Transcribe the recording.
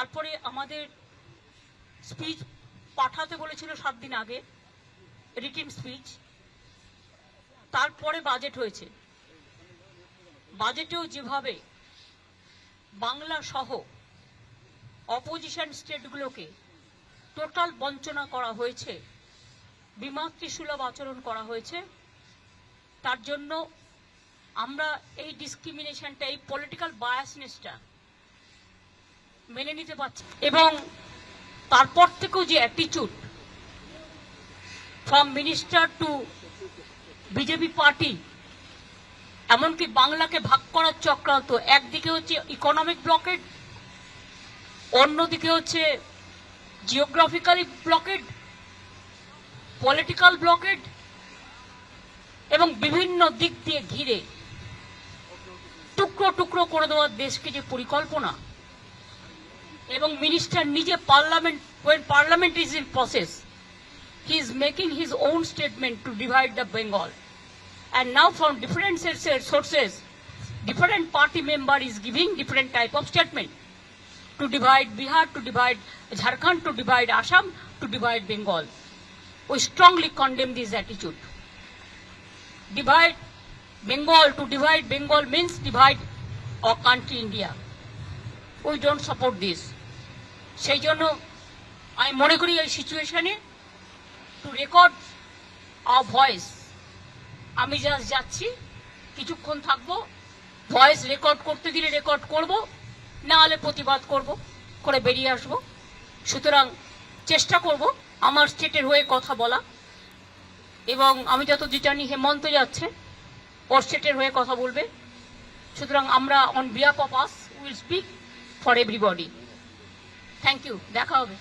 তারপরে আমাদের স্পিচ পাঠাতে বলেছিল সাত দিন আগে রিটিন স্পিচ তারপরে বাজেট হয়েছে। বাজেটেও যেভাবে বাংলা সহ অপোজিশন স্টেটগুলোকে টোটাল বঞ্চনা করা হয়েছে, বিমাতৃসুলভ আচরণ করা হয়েছে, তার জন্য আমরা এই ডিসক্রিমিনেশনটা এই পলিটিক্যাল বায়াসনেসটা মেনে নিতে পারছে। এবং তারপর থেকেও যে অ্যাটিচিউড from minister to BJP party এমনকি বাংলাকে ভাগ করার চক্রান্ত, একদিকে হচ্ছে ইকোনমিক ব্লকেড অন্যদিকে হচ্ছে জিওগ্রাফিক্যালি ব্লকেড পলিটিক্যাল ব্লকেড এবং বিভিন্ন দিক দিয়ে ঘিরে টুকরো টুকরো করে দেওয়ার দেশকে যে পরিকল্পনা এবং মিনিস্টার নিজে parliament when parliament is in process he is making his own statement to divide the bengal and now from different sources, different party member is giving different type of statement to divide bihar to divide jharkhand to divide assam to divide bengal we strongly condemn this attitude divide bengal to divide bengal means divide our country india we don't support this সেই জন্য আমি মনে করি এই সিচুয়েশনে to record our voice আমি just যাচ্ছি, কিছুক্ষণ থাকব ভয়েস রেকর্ড করতে দিলে রেকর্ড করব, না হলে প্রতিবাদ করব, করে বেরিয়ে আসব। সুতরাং চেষ্টা করব আমার স্টেটের হয়ে কথা বলা। এবং আমি যতদূর জানি হেমন্ত যাচ্ছে, ওর স্টেটের হয়ে কথা বলবে। সুতরাং আমরা on behalf of us will speak for everybody thank you দেখা হবে